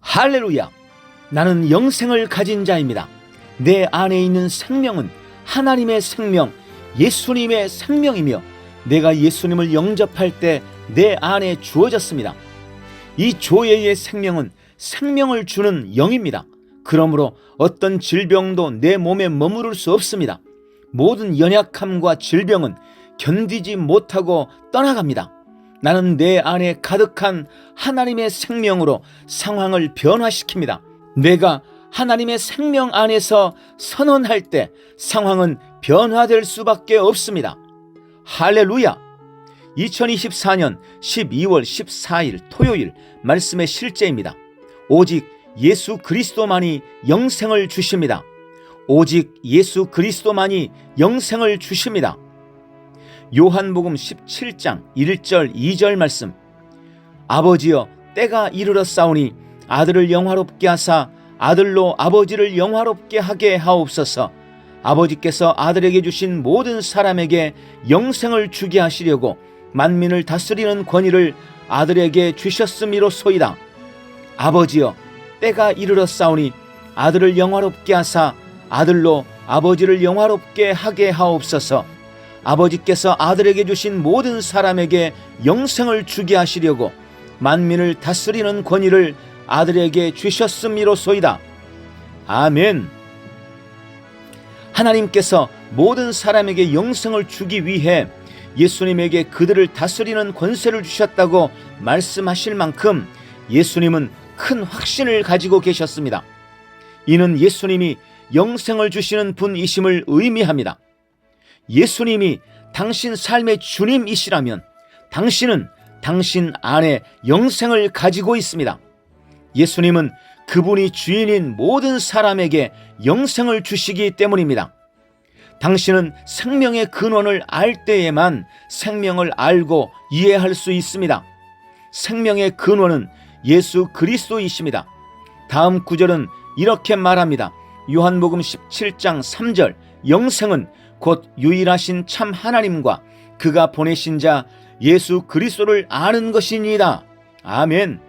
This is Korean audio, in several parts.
할렐루야! 나는 영생을 가진 자입니다. 내 안에 있는 생명은 하나님의 생명, 예수님의 생명이며 내가 예수님을 영접할 때 내 안에 주어졌습니다. 이 조예의 생명은 생명을 주는 영입니다. 그러므로 어떤 질병도 내 몸에 머무를 수 없습니다. 모든 연약함과 질병은 견디지 못하고 떠나갑니다. 나는 내 안에 가득한 하나님의 생명으로 상황을 변화시킵니다. 내가 하나님의 생명 안에서 선언할 때 상황은 변화될 수밖에 없습니다. 할렐루야! 2024년 12월 14일 토요일 말씀의 실제입니다. 오직 예수 그리스도만이 영생을 주십니다. 오직 예수 그리스도만이 영생을 주십니다. 요한복음 17장 1절 2절 말씀. 아버지여 때가 이르렀사오니 아들을 영화롭게 하사 아들로 아버지를 영화롭게 하게 하옵소서. 아버지께서 아들에게 주신 모든 사람에게 영생을 주게 하시려고 만민을 다스리는 권위를 아들에게 주셨음이로소이다. 아버지여 때가 이르렀사오니 아들을 영화롭게 하사 아들로 아버지를 영화롭게 하게 하옵소서 아버지께서 아들에게 주신 모든 사람에게 영생을 주게 하시려고 만민을 다스리는 권위를 아들에게 주셨음이로소이다. 아멘. 하나님께서 모든 사람에게 영생을 주기 위해 예수님에게 그들을 다스리는 권세를 주셨다고 말씀하실 만큼 예수님은 큰 확신을 가지고 계셨습니다. 이는 예수님이 영생을 주시는 분이심을 의미합니다. 예수님이 당신 삶의 주님이시라면 당신은 당신 안에 영생을 가지고 있습니다. 예수님은 그분이 주인인 모든 사람에게 영생을 주시기 때문입니다. 당신은 생명의 근원을 알 때에만 생명을 알고 이해할 수 있습니다. 생명의 근원은 예수 그리스도이십니다. 다음 구절은 이렇게 말합니다. 요한복음 17장 3절 영생은 곧 유일하신 참 하나님과 그가 보내신 자 예수 그리스도를 아는 것이니이다. 아멘.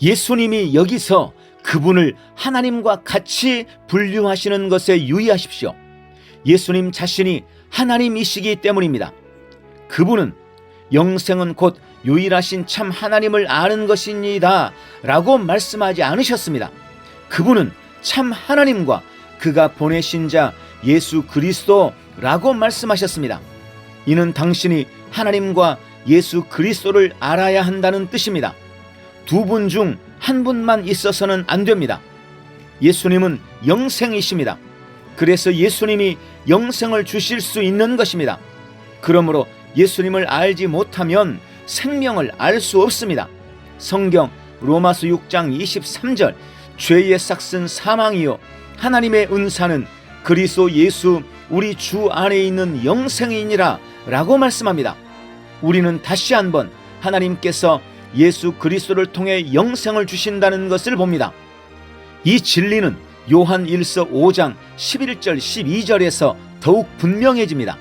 예수님이 여기서 그분을 하나님과 같이 분류하시는 것에 유의하십시오. 예수님 자신이 하나님이시기 때문입니다. 그분은 영생은 곧 유일하신 참 하나님을 아는 것이니이다 라고 말씀하지 않으셨습니다. 그분은 참 하나님과 그가 보내신 자 예수 그리스도라고 말씀하셨습니다. 이는 당신이 하나님과 예수 그리스도를 알아야 한다는 뜻입니다. 두 분 중 한 분만 있어서는 안 됩니다. 예수님은 영생이십니다. 그래서 예수님이 영생을 주실 수 있는 것입니다. 그러므로 예수님을 알지 못하면 생명을 알 수 없습니다. 성경 로마서 6장 23절 죄의 싹슨 사망이요 하나님의 은사는 그리스도 예수 우리 주 안에 있는 영생이니라 라고 말씀합니다. 우리는 다시 한번 하나님께서 예수 그리스도를 통해 영생을 주신다는 것을 봅니다. 이 진리는 요한 1서 5장 11절 12절에서 더욱 분명해집니다.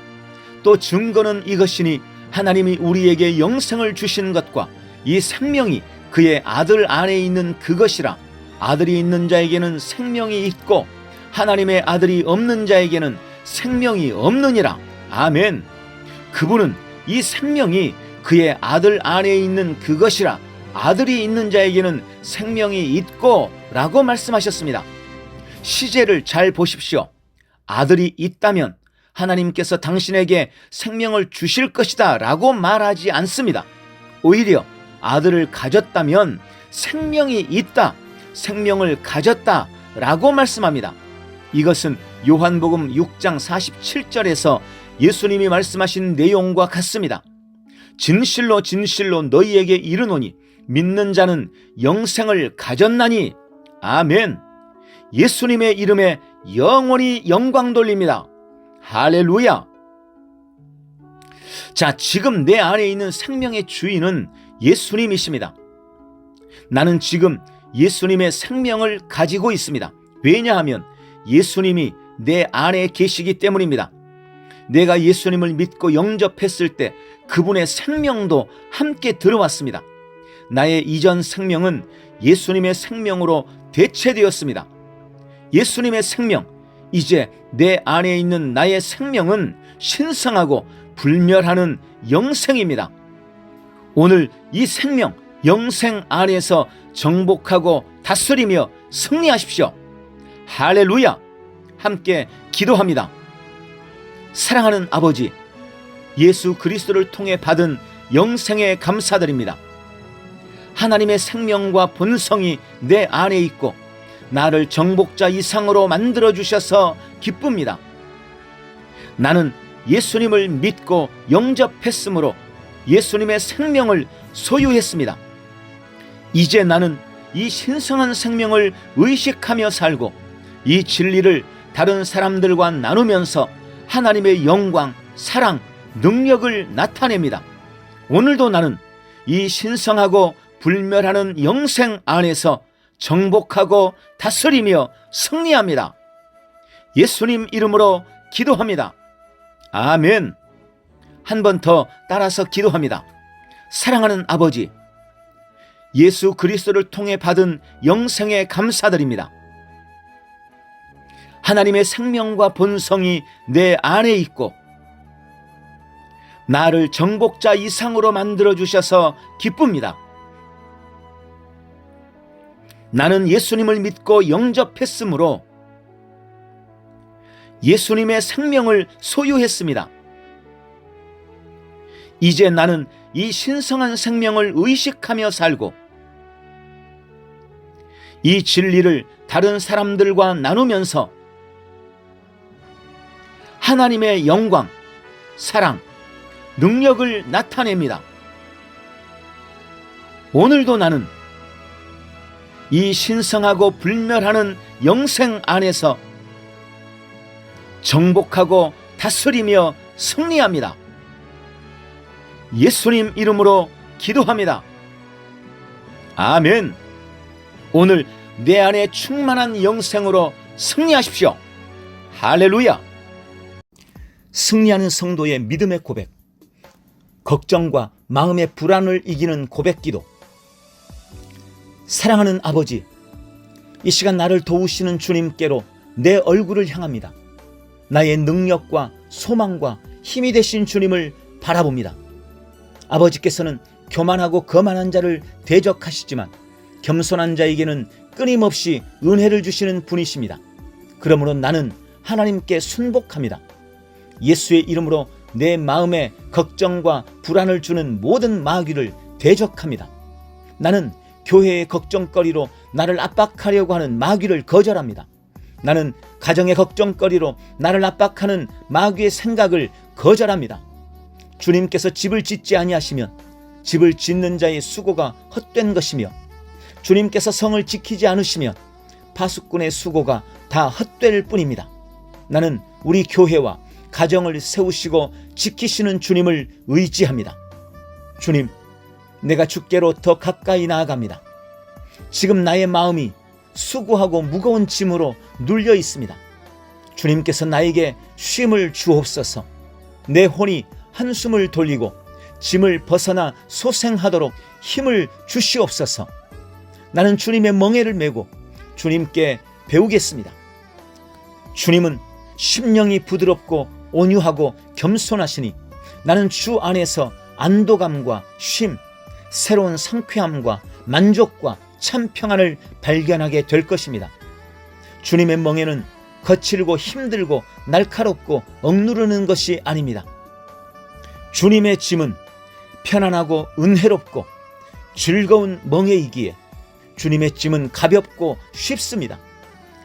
또 증거는 이것이니 하나님이 우리에게 영생을 주신 것과 이 생명이 그의 아들 안에 있는 그것이라 아들이 있는 자에게는 생명이 있고 하나님의 아들이 없는 자에게는 생명이 없느니라. 아멘. 그분은 이 생명이 그의 아들 안에 있는 그것이라 아들이 있는 자에게는 생명이 있고 라고 말씀하셨습니다. 시제를 잘 보십시오. 아들이 있다면 하나님께서 당신에게 생명을 주실 것이다 라고 말하지 않습니다. 오히려 아들을 가졌다면 생명이 있다, 생명을 가졌다 라고 말씀합니다. 이것은 요한복음 6장 47절에서 예수님이 말씀하신 내용과 같습니다. 진실로 진실로 너희에게 이르노니 믿는 자는 영생을 가졌나니 아멘. 예수님의 이름에 영원히 영광 돌립니다. 할렐루야. 자, 지금 내 안에 있는 생명의 주인은 예수님이십니다. 나는 지금 예수님의 생명을 가지고 있습니다. 왜냐하면 예수님이 내 안에 계시기 때문입니다. 내가 예수님을 믿고 영접했을 때 그분의 생명도 함께 들어왔습니다. 나의 이전 생명은 예수님의 생명으로 대체되었습니다. 예수님의 생명, 이제 내 안에 있는 나의 생명은 신성하고 불멸하는 영생입니다. 오늘 이 생명, 영생 안에서 정복하고 다스리며 승리하십시오. 할렐루야! 함께 기도합니다. 사랑하는 아버지, 예수 그리스도를 통해 받은 영생에 감사드립니다. 하나님의 생명과 본성이 내 안에 있고 나를 정복자 이상으로 만들어 주셔서 기쁩니다. 나는 예수님을 믿고 영접했으므로 예수님의 생명을 소유했습니다. 이제 나는 이 신성한 생명을 의식하며 살고 이 진리를 다른 사람들과 나누면서 하나님의 영광, 사랑, 능력을 나타냅니다. 오늘도 나는 이 신성하고 불멸하는 영생 안에서 정복하고 다스리며 승리합니다. 예수님 이름으로 기도합니다. 아멘. 한 번 더 따라서 기도합니다. 사랑하는 아버지, 예수 그리스도를 통해 받은 영생에 감사드립니다. 하나님의 생명과 본성이 내 안에 있고 나를 정복자 이상으로 만들어 주셔서 기쁩니다. 나는 예수님을 믿고 영접했으므로 예수님의 생명을 소유했습니다. 이제 나는 이 신성한 생명을 의식하며 살고 이 진리를 다른 사람들과 나누면서 하나님의 영광, 사랑, 능력을 나타냅니다. 오늘도 나는 이 신성하고 불멸하는 영생 안에서 정복하고 다스리며 승리합니다. 예수님 이름으로 기도합니다. 아멘. 오늘 내 안에 충만한 영생으로 승리하십시오. 할렐루야. 승리하는 성도의 믿음의 고백. 걱정과 마음의 불안을 이기는 고백 기도. 사랑하는 아버지, 이 시간 나를 도우시는 주님께로 내 얼굴을 향합니다. 나의 능력과 소망과 힘이 되신 주님을 바라봅니다. 아버지께서는 교만하고 거만한 자를 대적하시지만 겸손한 자에게는 끊임없이 은혜를 주시는 분이십니다. 그러므로 나는 하나님께 순복합니다. 예수의 이름으로 내 마음에 걱정과 불안을 주는 모든 마귀를 대적합니다. 나는 교회의 걱정거리로 나를 압박하려고 하는 마귀를 거절합니다. 나는 가정의 걱정거리로 나를 압박하는 마귀의 생각을 거절합니다. 주님께서 집을 짓지 아니하시면 집을 짓는 자의 수고가 헛된 것이며 주님께서 성을 지키지 않으시면 파수꾼의 수고가 다 헛될 뿐입니다. 나는 우리 교회와 가정을 세우시고 지키시는 주님을 의지합니다. 주님, 내가 주께로 더 가까이 나아갑니다. 지금 나의 마음이 수고하고 무거운 짐으로 눌려 있습니다. 주님께서 나에게 쉼을 주옵소서. 내 혼이 한숨을 돌리고 짐을 벗어나 소생하도록 힘을 주시옵소서. 나는 주님의 멍에를 메고 주님께 배우겠습니다. 주님은 심령이 부드럽고 온유하고 겸손하시니 나는 주 안에서 안도감과 쉼, 새로운 상쾌함과 만족과 참 평안을 발견하게 될 것입니다. 주님의 멍에는 거칠고 힘들고 날카롭고 억누르는 것이 아닙니다. 주님의 짐은 편안하고 은혜롭고 즐거운 멍에이기에 주님의 짐은 가볍고 쉽습니다.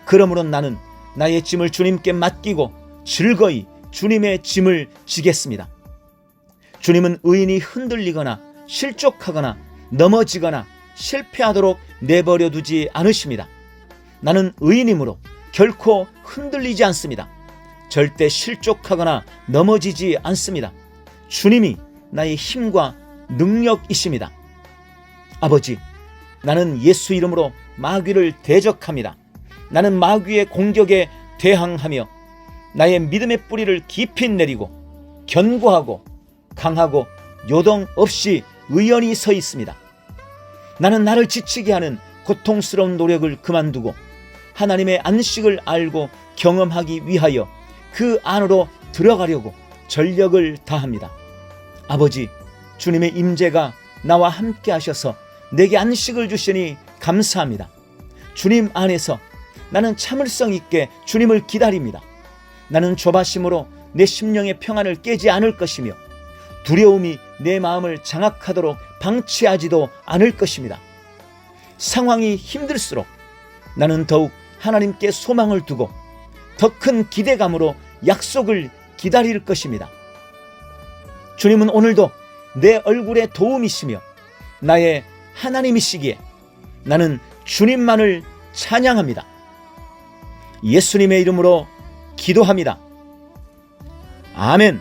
그러므로 나는 나의 짐을 주님께 맡기고 즐거이 주님의 짐을 지겠습니다. 주님은 의인이 흔들리거나 실족하거나 넘어지거나 실패하도록 내버려 두지 않으십니다. 나는 의인이므로 결코 흔들리지 않습니다. 절대 실족하거나 넘어지지 않습니다. 주님이 나의 힘과 능력이십니다. 아버지, 나는 예수 이름으로 마귀를 대적합니다. 나는 마귀의 공격에 대항하며 나의 믿음의 뿌리를 깊이 내리고 견고하고 강하고 요동 없이 의연히 서 있습니다. 나는 나를 지치게 하는 고통스러운 노력을 그만두고 하나님의 안식을 알고 경험하기 위하여 그 안으로 들어가려고 전력을 다합니다. 아버지, 주님의 임재가 나와 함께 하셔서 내게 안식을 주시니 감사합니다. 주님 안에서 나는 참을성 있게 주님을 기다립니다. 나는 조바심으로 내 심령의 평안을 깨지 않을 것이며 두려움이 내 마음을 장악하도록 방치하지도 않을 것입니다. 상황이 힘들수록 나는 더욱 하나님께 소망을 두고 더 큰 기대감으로 약속을 기다릴 것입니다. 주님은 오늘도 내 얼굴에 도움이시며 나의 하나님이시기에 나는 주님만을 찬양합니다. 예수님의 이름으로 기도합니다. 아멘.